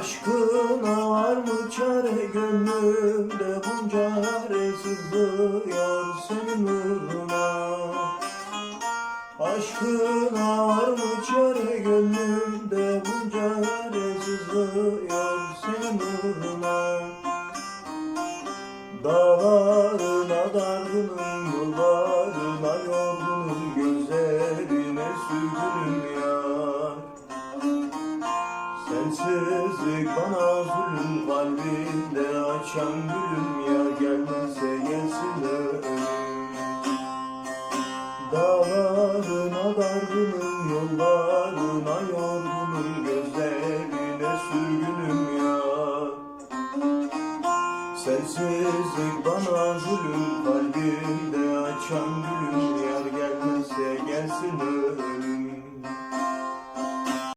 Aşkına var mı çare gönlümde bunca yare sızlıyor uğruna? Aşkına var mı çare gönlümde bunca yare sızlıyor uğruna? Dağlarına dargınım, Sensizlik bana zulüm kalbimde açan gülüm ya gelmezse gelsin ölüm Dağlarına dargınım yollarına yorgunum gözlerine sürgünüm ya. Sensizlik bana zulüm kalbimde açan gülüm yar gelmezse gelsin ölüm